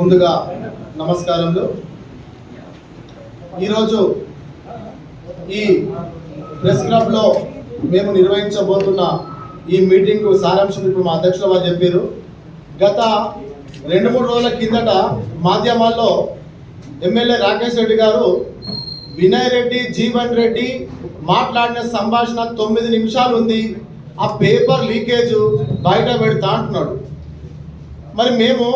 ముందుగా నమస్కారములు. ఈరోజు ఈ ప్రెస్ క్లబ్లో మేము నిర్వహించబోతున్న ఈ మీటింగ్ సారాంశం ఇప్పుడు మా అధ్యక్షుల వారు చెప్పారు గత రెండు మూడు రోజుల కిందట మాధ్యమాల్లో ఎమ్మెల్యే రాకేష్ రెడ్డి గారు వినయ్ రెడ్డి జీవన్ రెడ్డి మాట్లాడిన సంభాషణ తొమ్మిది నిమిషాలు ఉంది. ఆ పేపర్ లీకేజ్ బయట పెడతా అంటున్నాడు. మరి మేము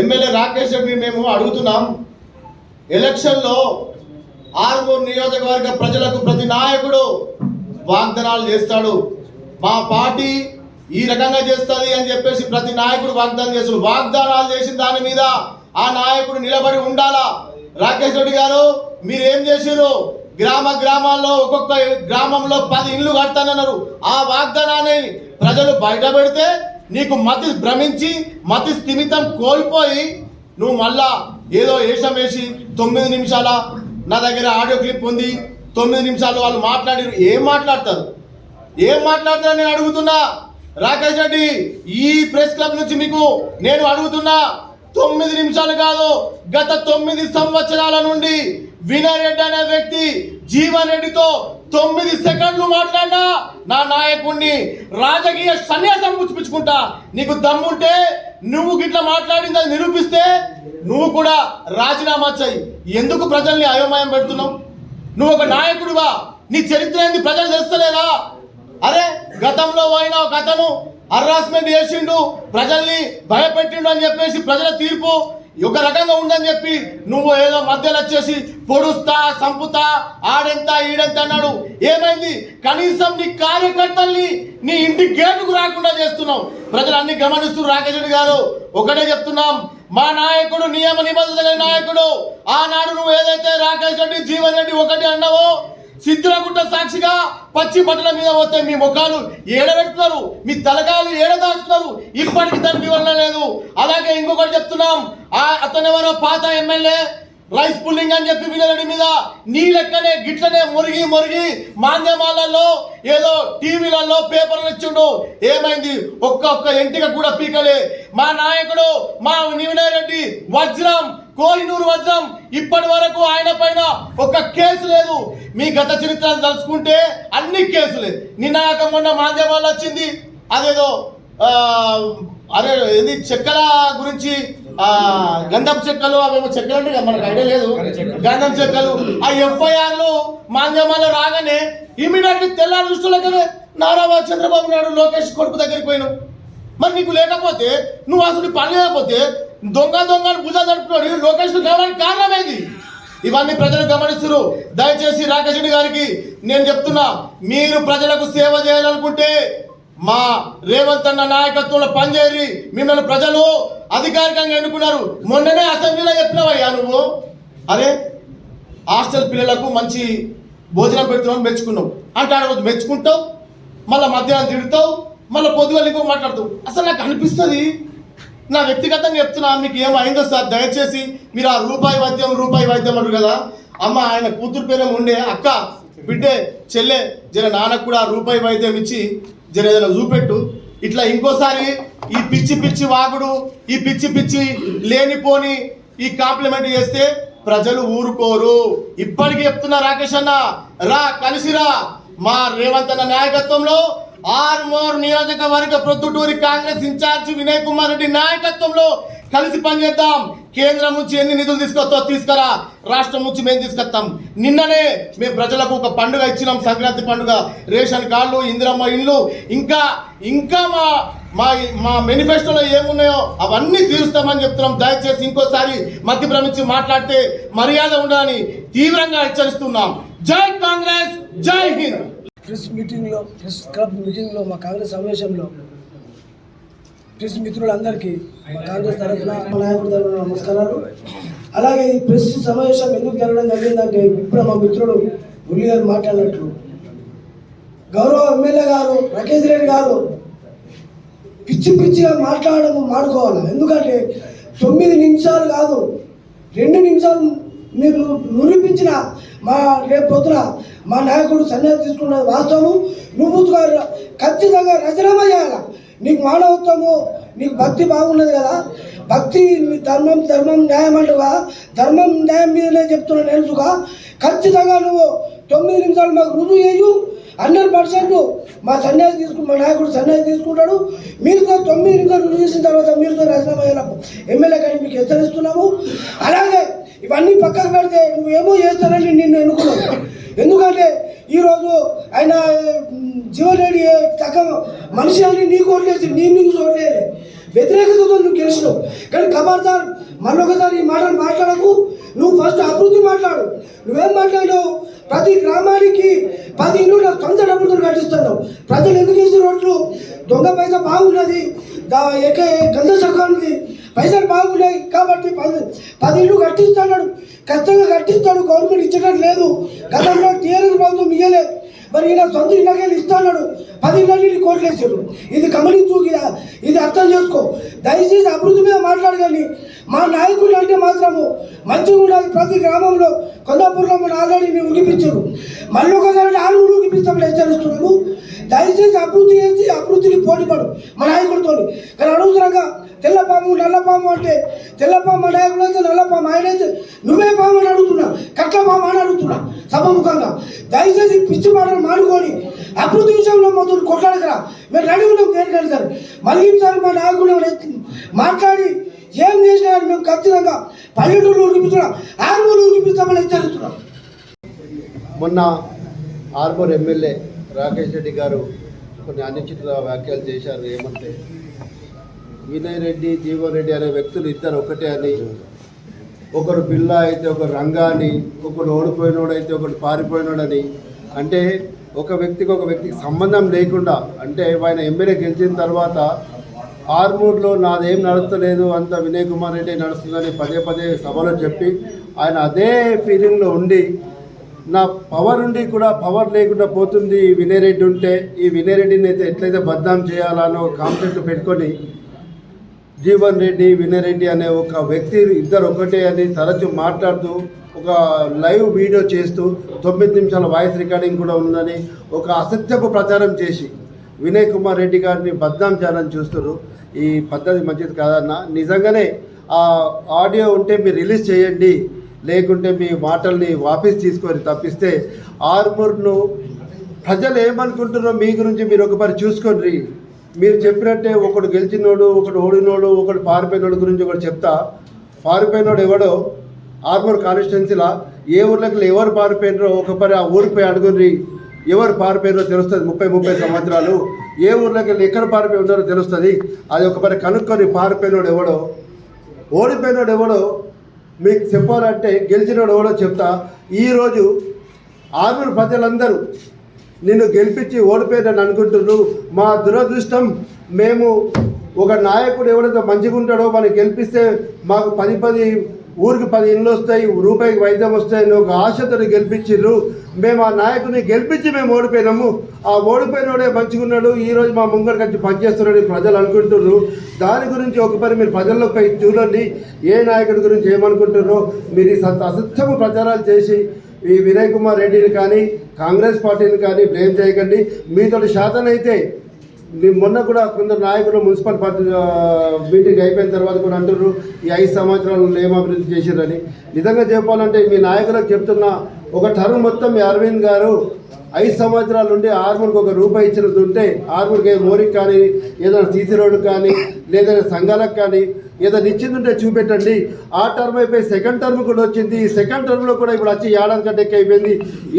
ఎమ్మెల్యే రాకేష్ రెడ్డి మేము అడుగుతున్నాం. ఎలక్షన్లో ఆరుమూరు నియోజకవర్గ ప్రజలకు ప్రతి నాయకుడు వాగ్దానాలు చేస్తాడు. మా పార్టీ ఈ రకంగా చేస్తుంది అని చెప్పేసి ప్రతి నాయకుడు వాగ్దానం చేస్తాడు. వాగ్దానాలు చేసిన దాని మీద ఆ నాయకుడు నిలబడి ఉండాలా? రాకేష్ రెడ్డి గారు మీరు ఏం చేసారు గ్రామ గ్రామాల్లో ఒక్కొక్క గ్రామంలో పది ఇళ్ళు కడతానన్నారు. ఆ వాగ్దానాన్ని ప్రజలు బయట పెడితే నీకు మతి భ్రమించి మతి స్థిమితం కోల్పోయి నువ్వు మళ్ళా ఏదో వేషం వేసి తొమ్మిది నిమిషాల నా దగ్గర ఆడియో క్లిప్ ఉంది తొమ్మిది నిమిషాలు వాళ్ళు మాట్లాడి ఏం మాట్లాడతారు? ఏం మాట్లాడతారు నేను అడుగుతున్నా? రాకేష్ రెడ్డి ఈ ప్రెస్ క్లబ్ నుంచి మీకు నేను అడుగుతున్నా తొమ్మిది నిమిషాలు కాదు గత తొమ్మిది సంవత్సరాల నుండి వినయ్ రెడ్డి అనే వ్యక్తి జీవన్ రెడ్డితో తొమ్మిది సెకండ్లు మాట్లాడినా నా నాయకుడిని రాజకీయ సన్యాసం పుచ్చుకుంటా నీకు దమ్ముంటే నువ్వు గిట్ల మాట్లాడింది అది నిరూపిస్తే నువ్వు కూడా రాజీనామా చెయ్యి. ఎందుకు ప్రజల్ని అయోమయం పెడుతున్నావు? నువ్వు ఒక నాయకుడివా? నీ చరిత్ర ఏంది? ప్రజలు తెలుస్తలేదా? అరే గతంలో పోయిన ఒక అతను హరాస్మెంట్ చేసిండు. ప్రజల్ని భయపెట్టిండు అని చెప్పేసి ప్రజల తీర్పు ఒక రకంగా ఉందని చెప్పి నువ్వు ఏదో మధ్యలో వచ్చేసి పొడుస్తా సంపుతా ఆడెంత ఈడెంత అన్నాడు. ఏమైంది? కనీసం నీ కార్యకర్తల్ని నీ ఇంటి గేటుకు రాకుండా చేస్తున్నావు. ప్రజలు అన్ని గమనిస్తున్నారు రాకేష్ గారు ఒకటే చెప్తున్నాం. మా నాయకుడు నియమ నిబంధనల నాయకుడు. ఆనాడు నువ్వు ఏదైతే రాకేష్ రెడ్డి జీవన్ రెడ్డి ఒకటి అన్నావో సిద్ధులగుట్ట సాక్షిగా పచ్చి బట్టల మీద పోతే మీ ముఖాలు ఏడబెడుతున్నారు మీ తలకాయలు ఏడదాస్తున్నారు ఇప్పటికి దాని వివరణ లేదు. అలాగే ఇంకొకటి చెప్తున్నాం. ఆ అతను ఎవరో పాత ఎమ్మెల్యే రైస్ పుల్లింగ్ అని చెప్పి వినరెడ్డి మీద నీ లెక్కనే గిట్లనే మురిగి మురిగి మాధ్యమాలలో ఏదో టీవీలలో పేపర్లు ఇచ్చిండు. ఏమైంది? ఒక్క ఒక్క ఎంటిక కూడా పీకలే. మా నాయకుడు మా రెడ్డి వజ్రం కోహినూరు వజ్రం ఇప్పటి వరకు ఆయన పైన ఒక కేసు లేదు. మీ గత చరిత్రలు తలుచుకుంటే అన్ని కేసులే. నిన్న కాక మొన్న మాధ్యమాల్లో వచ్చింది. అదేదో అరే ఏంది చెక్కల గురించి ఆ గంధపు చెక్కలు అవేమో చెక్కలు అంటే మనకు ఐడియా లేదు. గంధం చెక్కలు. ఆ ఎఫ్ఐఆర్లో మాధ్యమాల్లో రాగానే ఇమీడియట్లీ తెల్లారి దృష్టిలోనే నారాబాబు చంద్రబాబు నాయుడు లోకేష్ కొడుకు దగ్గరికి పోయినావు మరి నీకు లేకపోతే నువ్వు అసలు పని లేకపోతే దొంగ దొంగ అని భుజా జరుపుకున్నాడు లోకేష్ కావడానికి కారణమైంది ఇవన్నీ ప్రజలు గమనిస్తున్నారు. దయచేసి రాకేష్ గారికి నేను చెప్తున్నా మీరు ప్రజలకు సేవ చేయాలనుకుంటే మా రేవంత్ అన్న నాయకత్వంలో పనిచేయరి మిమ్మల్ని ప్రజలు అధికారికంగా ఎన్నుకున్నారు. మొన్ననే అసెంబ్లీలో చెప్పినావయ్యా నువ్వు? అరే హాస్టల్ పిల్లలకు మంచి భోజనం పెడుతున్నావు మెచ్చుకున్నావు. అంటే ఆ రోజు మెచ్చుకుంటావు మళ్ళీ మధ్యాహ్నం తిడతావు మళ్ళీ పొద్దుగా ఇంకో మాట్లాడతావు. అసలు నాకు అనిపిస్తుంది నా వ్యక్తిగతంగా చెప్తున్నా మీకు ఏమైందో సార్ దయచేసి మీరు ఆ రూపాయి వైద్యం రూపాయి వైద్యం అంటారు కదా? అమ్మ ఆయన కూతురు పేరే ఉండే అక్క బిడ్డే చెల్లె జర నాన్నకు కూడా ఆ రూపాయి వైద్యం ఇచ్చి జర ఏదైనా చూపెట్టు. ఇట్లా ఇంకోసారి ఈ పిచ్చి పిచ్చి వాగుడు ఈ పిచ్చి పిచ్చి లేనిపోని ఈ కాంప్లిమెంట్ చేస్తే ప్రజలు ఊరుకోరు. ఇప్పటికీ చెప్తున్నా రాకేష్ అన్న రా కలిసిరా మా రేవంత్ అన్న నాయకత్వంలో ఆర్మోర్ నియోజకవర్గ ప్రొద్దుటూరి కాంగ్రెస్ ఇన్ఛార్జ్ వినయ్ కుమార్ రెడ్డి నాయకత్వంలో కలిసి పనిచేద్దాం. కేంద్రం నుంచి ఎన్ని నిధులు తీసుకొస్తా తీసుకురా. రాష్ట్రం నుంచి మేము తీసుకొస్తాం. నిన్ననే మేము ప్రజలకు ఒక పండుగ ఇచ్చినాం. సంక్రాంతి పండుగ. రేషన్ కార్డులు ఇందిరమ్మ ఇల్లు ఇంకా ఇంకా మా మా మా మేనిఫెస్టోలో ఏమున్నాయో అవన్నీ తీరుస్తామని చెప్తున్నాం. దయచేసి ఇంకోసారి మధ్య భ్రమించి మాట్లాడితే మర్యాద ఉండాలని తీవ్రంగా హెచ్చరిస్తున్నాం. జై కాంగ్రెస్ జై హింద్. ప్రెస్ మీటింగ్లో ప్రెస్ క్లబ్ మీటింగ్లో మా కాంగ్రెస్ సమావేశంలో ప్రెస్ మిత్రులందరికీ మా కాంగ్రెస్ తరఫున మా తరఫున నమస్కారాలు. అలాగే ఈ ప్రెస్ సమావేశం ఎందుకు జరగడం జరిగిందంటే ఇప్పుడు మా మిత్రుడు మురళి గారు మాట్లాడినట్లు. గౌరవ ఎమ్మెల్యే గారు రాకేష్ రెడ్డి గారు పిచ్చి పిచ్చిగా మాట్లాడడం మానుకోవాలి. ఎందుకంటే తొమ్మిది నిమిషాలు కాదు రెండు నిమిషాలు మీరు నిరూపించిన మా రేపు పొద్దున మా నాయకుడు సన్యాసం తీసుకున్నది వాస్తవం నువ్వు ఖచ్చితంగా రచనమ చేయాలి. నీకు మానవత్వము నీకు భక్తి బాగున్నది కదా. భక్తి ధర్మం ధర్మం న్యాయం అంటుగా ధర్మం న్యాయం మీదనే చెప్తున్నా తెలుసుగా ఖచ్చితంగా నువ్వు తొమ్మిది నిమిషాలు మాకు రుజువు చేయు. హండ్రెడ్ పర్సెంట్ మా సన్యాసి తీసుకు మా నాయకుడు సన్యాసి తీసుకుంటాడు. మీరుతో తొమ్మిది నిమిషాలు రుజువు చేసిన తర్వాత మీరుతో రాజీనామా ఎమ్మెల్యే కానీ మీకు హెచ్చరిస్తున్నాము. అలాగే ఇవన్నీ పక్కకు పెడితే నువ్వేమో చేస్తానని నిన్ను ఎన్నుకున్నావు. ఎందుకంటే ఈరోజు ఆయన ఉమ్, తగ్గ మనిషి అని నీకు ఓట్లేసి నీ నీకు ఓట్లేదు వ్యతిరేకతతో నువ్వు గెలిచినావు. కానీ ఖబర్దార్ మరొకసారి ఈ మాటలు మాట్లాడకు. నువ్వు ఫస్ట్ అభివృద్ధి మాట్లాడు. నువ్వేం మాట్లాడినావు? ప్రతి గ్రామానికి పది ఇల్లు నా సొంత డబ్బులతో కట్టిస్తున్నావు. ప్రజలు ఎందుకు వేసిన రోడ్లు? దొంగ పైసా బాగున్నది. దా ఎక్క గంధ చక్రానికి పైసలు బాగున్నాయి కాబట్టి పది పది ఇళ్ళు కట్టిస్తున్నాడు ఖచ్చితంగా కట్టిస్తాడు గవర్నమెంట్ ఇచ్చడం లేదు. గతంలో టీఆర్ఎస్ ప్రభుత్వం ఇయ్యలేదు మరి ఈయన సొంత ఇళ్ళకెళ్ళి ఇస్తున్నాడు పది ఇళ్ళకి కోట్లు వేసాడు. ఇది గమనించు ఇది- ఇది అర్థం చేసుకో. దయచేసి అభివృద్ధి మీద మాట్లాడగలి మా నాయకులు అంటే మాత్రము మంచిగా ఉండాలి. ప్రతి గ్రామంలో కొందాపూర్లో మన ఆల్రెడీ మేము ఉడిపించారు. మళ్ళీ ఒకసారి ఆరు ఉడిపిస్తామని హెచ్చరిస్తున్నాము. దయచేసి అభివృద్ధి చేసి పోటీపడు మా నాయకుడితో కానీ అనవసరంగా తెల్లపాము నల్లపాము అంటే తెల్లపాము మా నాయకుడు అయితే నల్లపాము ఆయన అయితే నువ్వే పాము అని అడుగుతున్నా కట్ల పాము అని అడుగుతున్నా సభముఖంగా. దయచేసి పిచ్చి మాటలు మాడుకొని అభివృద్ధి విషయంలో మొదలు కొట్లాడకరా. మేము రెడీ ఉన్నాం దేనికైనా సరే. మళ్ళీ సార్ మా నాయకుడు మాట్లాడి ఏం చేసినా కానీ మేము ఖచ్చితంగా పల్లెటూరు ఉడిపిస్తున్నాం ఆర్మూరు చూపిస్తామని హెచ్చరిస్తున్నాం. మొన్న ఆర్మూర్ ఎమ్మెల్యే రాకేష్ రెడ్డి గారు కొన్ని అనుచిత వ్యాఖ్యలు చేశారు. ఏమంటే వినయ్ రెడ్డి జీవన్ రెడ్డి అనే వ్యక్తులు ఇద్దరు ఒకటే అని ఒకరు బిల్ల అయితే ఒకరు రంగా అని ఒకరు ఓడిపోయినోడైతే ఒకరు పారిపోయినోడని అంటే ఒక వ్యక్తికి ఒక వ్యక్తికి సంబంధం లేకుండా అంటే ఆయన ఎమ్మెల్యే గెలిచిన తర్వాత ఆర్మూర్లో నాదేం నడుస్తలేదు అంత వినయ్ కుమార్ రెడ్డి నడుస్తుందని పదే పదే సభలో చెప్పి ఆయన అదే ఫీలింగ్లో ఉండి నా పవర్ ఉండి కూడా పవర్ లేకుండా పోతుంది. ఈ వినయ్ రెడ్డి ఉంటే ఈ వినయ్ రెడ్డిని అయితే ఎట్లయితే బద్నాం చేయాలనో కాన్సెప్ట్ పెట్టుకొని జీవన్ రెడ్డి వినయ్ రెడ్డి అనే ఒక వ్యక్తి ఇద్దరు ఒకటే అని తరచూ మాట్లాడుతూ ఒక లైవ్ వీడియో చేస్తూ తొమ్మిది నిమిషాల వాయిస్ రికార్డింగ్ కూడా ఉందని ఒక అసత్యపు ప్రచారం చేసి వినయ్ కుమార్ రెడ్డి గారిని బద్నాం చేయాలని చూస్తారు ఈ పద్ధతి మంచిది కాదన్న. నిజంగానే ఆ ఆడియో ఉంటే మీరు రిలీజ్ చేయండి. లేకుంటే మీ మాటల్ని వాపస్ తీసుకొని తప్పిస్తే ఆర్మూర్ను ప్రజలు ఏమనుకుంటున్నారో మీ గురించి మీరు ఒకసారి చూసుకోండి మీరు చెప్పినట్టే ఒకడు గెలిచినోడు ఒకడు ఓడినోడు ఒకడు పారిపోయినోడు గురించి ఒకటి చెప్తా. పారిపోయినోడు ఎవడో? ఆర్మూర్ కాన్స్టిట్యున్సీలా ఏ ఊర్లకు ఎవరు పారిపోయినారో ఒకపరి ఆ ఊరిపోయి అడుగుని ఎవరు పారిపోయినో తెలుస్తుంది ముప్పై ముప్పై సంవత్సరాలు. ఏ ఊర్లోకి వెళ్ళి ఎక్కడ పారిపోయి ఉన్నారో తెలుస్తుంది. అది ఒకపరి కనుక్కొని పారిపోయినోడు ఎవడో? ఓడిపోయినోడు ఎవడో? మీకు చెప్పాలంటే గెలిచినోడు ఎవడో చెప్తా. ఈరోజు ఆరుగురు ప్రజలందరూ నిన్ను గెలిపించి ఓడిపోయాడని అనుకుంటున్నారు. మా దురదృష్టం మేము ఒక నాయకుడు ఎవరైతే మంచిగా ఉంటాడో మనం గెలిపిస్తే మాకు పది పది ఊరికి పది ఇండ్లు వస్తాయి రూపాయికి వైద్యం వస్తాయని ఒక ఆశతో గెలిపించారు మేము ఆ నాయకుని గెలిపించి మేము ఓడిపోయినాము. ఆ ఓడిపోయినోడే మంచిగున్నాడు. ఈరోజు మా ముంగడికి వచ్చి పనిచేస్తున్నాడు ప్రజలు అనుకుంటున్నారు దాని గురించి ఒకపరి మీరు ప్రజల్లోకి పోయి చూడండి. ఏ నాయకుడి గురించి ఏమనుకుంటున్నారో మీరు ఈ సత్ అసత్యము ప్రచారాలు చేసి ఈ వినయ్ కుమార్ రెడ్డిని కానీ కాంగ్రెస్ పార్టీని కానీ బ్లేమ్ చేయకండి. మీతో శాతం అయితే మొన్న కూడా కొందరు నాయకులు మున్సిపల్ పార్టీ మీటింగ్ అయిపోయిన తర్వాత కూడా అంటున్నారు ఈ ఐదు సంవత్సరాలు ఏం అభివృద్ధి చేశారని. నిజంగా చెప్పాలంటే మీ నాయకులకు చెప్తున్న ఒక టర్మ్ మొత్తం మీ అరవింద్ గారు ఐదు సంవత్సరాల నుండి ఆర్మూర్కి ఒక రూపాయి ఇచ్చినది ఉంటే ఆర్మూర్కి మోరికి కానీ ఏదైనా సీసీ రోడ్డు కానీ లేదైనా సంఘాలకు కానీ ఏదైనా ఇచ్చింది ఉంటే చూపెట్టండి. ఆ టర్మ్ అయిపోయి సెకండ్ టర్మ్ కూడా వచ్చింది. ఈ సెకండ్ టర్మ్లో కూడా ఇప్పుడు వచ్చి ఏడాది కంటే అయిపోయింది.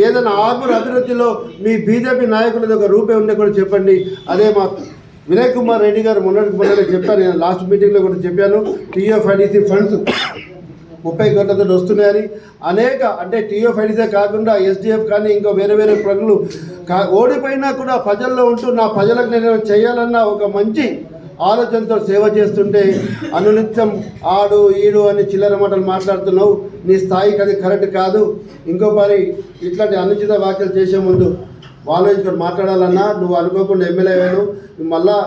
ఏదైనా ఆర్మూర్ అభివృద్ధిలో మీ బీజేపీ నాయకులది ఒక రూపాయి ఉండే కూడా చెప్పండి. అదే మా వినయ్ కుమార్ రెడ్డి గారు మొన్నటికి మొన్న చెప్పాను నేను లాస్ట్ మీటింగ్లో కూడా చెప్పాను. టీఎఫ్ఐడిసి ఫండ్స్ ముప్పై కోట్లతో వస్తున్నాయని అనేక అంటే టీఎఫ్ఐడిసే కాకుండా ఎస్డిఎఫ్ కానీ ఇంకా వేరే వేరే ప్రజలు కా ఓడిపోయినా కూడా ప్రజల్లో ఉంటూ నా ప్రజలకు నేను చేయాలన్న ఒక మంచి ఆలోచనతో సేవ చేస్తుంటే అనునిత్యం ఆడు ఈడు అని చిల్లర మాటలు మాట్లాడుతున్నావు. నీ స్థాయికి అది కరెక్ట్ కాదు. ఇంకో మరి ఇట్లాంటి అనుచిత వ్యాఖ్యలు చేసే ముందు ఆలోచించుకొని మాట్లాడాలన్నా నువ్వు అనుకోకుండా ఎమ్మెల్యే అయ్యాను. మళ్ళా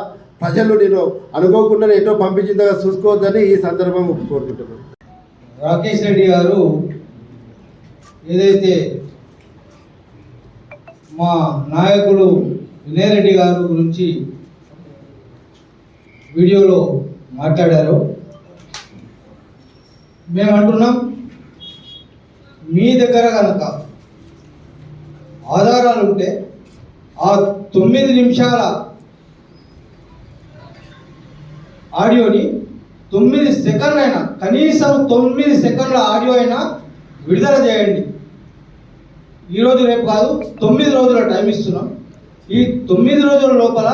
ప్రజలు నేను అనుకోకుండా ఎటో పంపించిందిగా చూసుకోవద్దని ఈ సందర్భం కోరుకుంటున్నాను. రాకేష్ రెడ్డి గారు ఏదైతే మా నాయకుడు వినయరెడ్డి గారు గురించి వీడియోలో మాట్లాడారు మేము అంటున్నాం మీ దగ్గర కనుక ఆధారాలు ఉంటే ఆ తొమ్మిది నిమిషాల ఆడియోని తొమ్మిది సెకండ్లు అయినా కనీసం తొమ్మిది సెకండ్ల ఆడియో అయినా విడుదల చేయండి. ఈరోజు రేపు కాదు తొమ్మిది రోజుల టైం ఇస్తున్నాం. ఈ తొమ్మిది రోజుల లోపల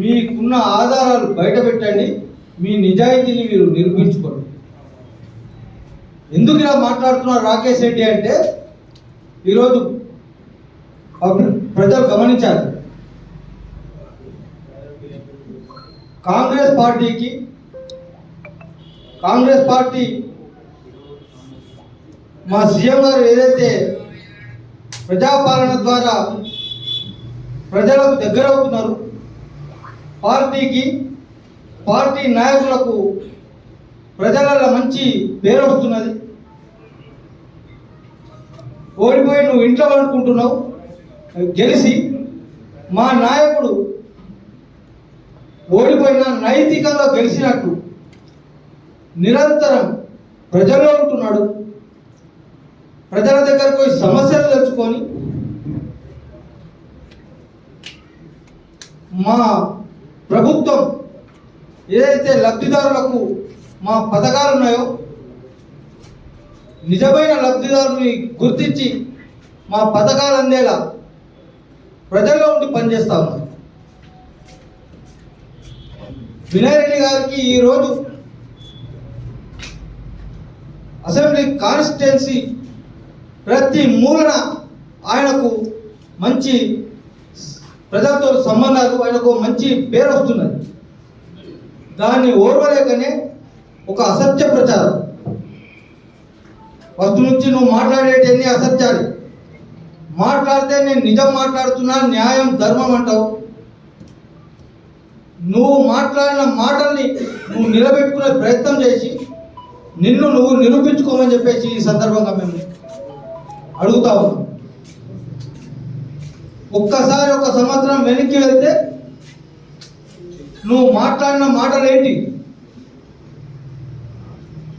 మీకున్న ఆధారాలు బయట పెట్టండి మీ నిజాయితీని మీరు నిరూపించుకోండి. ఎందుకు ఇలా మాట్లాడుతున్నారు రాకేష్ రెడ్డి అంటే ఈరోజు ప్రజలు గమనించారు కాంగ్రెస్ పార్టీకి కాంగ్రెస్ పార్టీ మా సీఎం గారు ఏదైతే ప్రజాపాలన ద్వారా ప్రజలకు దగ్గర అవుతున్నారు పార్టీకి పార్టీ నాయకులకు ప్రజలలో మంచి పేరు వస్తున్నది. ఓడిపోయి నువ్వు ఇంట్లో అనుకుంటున్నావు గెలిచి మా నాయకుడు ఓడిపోయినా నైతికంగా గెలిచినట్టు నిరంతరం ప్రజల్లో ఉంటున్నాడు. ప్రజల దగ్గరకు పోయి సమస్యలు తెచ్చుకొని మా ప్రభుత్వం ఏదైతే లబ్ధిదారులకు మా పథకాలు ఉన్నాయో నిజమైన లబ్ధిదారుని గుర్తించి మా పథకాలు అందేలా ప్రజల్లో ఉండి పనిచేస్తా ఉన్నాం. వినయ్ రెడ్డి గారికి ఈరోజు అసెంబ్లీ కాన్స్టిట్యున్సీ ప్రతి మూలన ఆయనకు మంచి ప్రజలతో సంబంధాలు ఆయనకు మంచి పేరు వస్తున్నది. దాన్ని ఓర్వలేకనే ఒక అసత్య ప్రచారం. ఫస్ట్ నుంచి నువ్వు మాట్లాడేటన్ని అసత్యాలు? మాట్లాడితే నేను నిజం మాట్లాడుతున్నా న్యాయం ధర్మం అంటావు. నువ్వు మాట్లాడిన మాటల్ని నువ్వు నిలబెట్టుకునే ప్రయత్నం చేసి నిన్ను నువ్వు నిరూపించుకోమని చెప్పేసి ఈ సందర్భంగా మేము అడుగుతా ఉన్నాం. ఒక్కసారి ఒక సంవత్సరం వెనక్కి వెళ్తే నువ్వు మాట్లాడిన మాటలు ఏంటి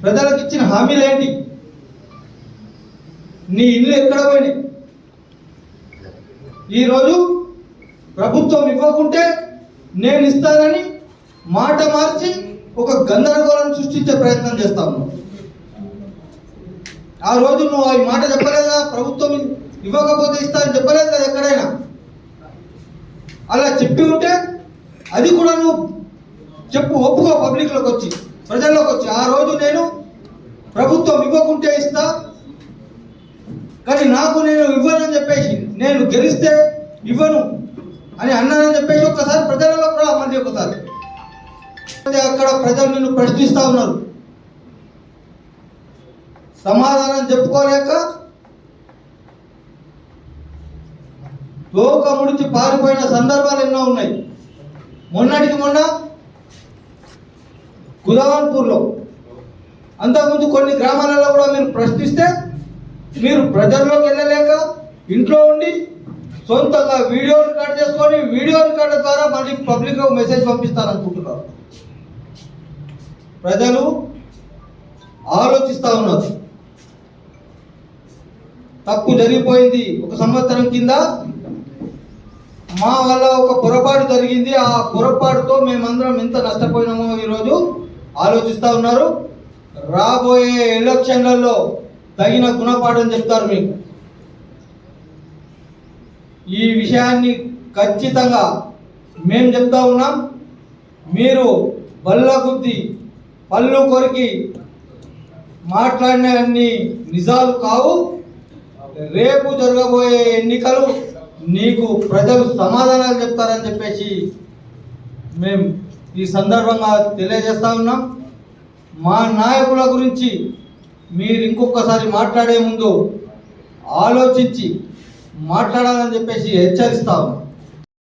ప్రజలకు ఇచ్చిన హామీలు ఏంటి నీ ఇల్లు ఎక్కడ పోయినాయి? ఈరోజు ప్రభుత్వం ఇవ్వకుంటే నేను ఇస్తానని మాట మార్చి ఒక గందరగోళం సృష్టించే ప్రయత్నం చేస్తా ఆ రోజు నువ్వు ఈ మాట చెప్పలేదా? ప్రభుత్వం ఇవ్వకపోతే ఇస్తా అని చెప్పలేదు కదా ఎక్కడైనా? అలా చెప్పి ఉంటే అది కూడా నువ్వు చెప్పు ఒప్పుకో పబ్లిక్లోకి వచ్చి ప్రజల్లోకి వచ్చి. ఆ రోజు నేను ప్రభుత్వం ఇవ్వకుంటే ఇస్తా కానీ నాకు నేను ఇవ్వనని చెప్పేసి నేను గెలిస్తే ఇవ్వను అని అన్నానని చెప్పేసి ఒక్కసారి ప్రజలలో కూడా మళ్ళీ ఒకసారి అక్కడ ప్రజలు నిన్ను ప్రశ్నిస్తా ఉన్నారు. సమాధానం చెప్పుకోలేక లోక ముడిచి పారిపోయిన సందర్భాలు ఎన్నో ఉన్నాయి. మొన్నటికి మొన్న కుదవాన్పూర్లో అంతకుముందు కొన్ని గ్రామాలలో కూడా మీరు ప్రశ్నిస్తే మీరు ప్రజల్లోకి వెళ్ళలేక ఇంట్లో ఉండి సొంతంగా వీడియో రికార్డ్ చేసుకొని వీడియో రికార్డు ద్వారా మళ్ళీ పబ్లిక్లో మెసేజ్ పంపిస్తారనుకుంటున్నారు. ప్రజలు ఆలోచిస్తూ ఉన్నారు తప్పు జరిగిపోయింది ఒక సంవత్సరం కింద. మా వల్ల ఒక పొరపాటు జరిగింది. ఆ పొరపాటుతో మేమందరం ఎంత నష్టపోయినామో ఈరోజు ఆలోచిస్తూ ఉన్నారు. రాబోయే ఎలక్షన్లలో తగిన గుణపాఠం చెప్తారు మీకు. ఈ విషయాన్ని ఖచ్చితంగా మేము చెప్తా ఉన్నాం. మీరు బల్లగుద్ది పళ్ళు కొరికి మాట్లాడిన అన్ని నిజాలు కావు. రేపు జరగబోయే ఎన్నికలు నీకు ప్రజలు సమాధానాలు చెప్తారని చెప్పేసి మేము ఈ సందర్భంగా తెలియజేస్తా ఉన్నాం. మా నాయకుల గురించి మీరు ఇంకొకసారి మాట్లాడే ముందు ఆలోచించి మాట్లాడాలని చెప్పేసి హెచ్చరిస్తా ఉన్నాం.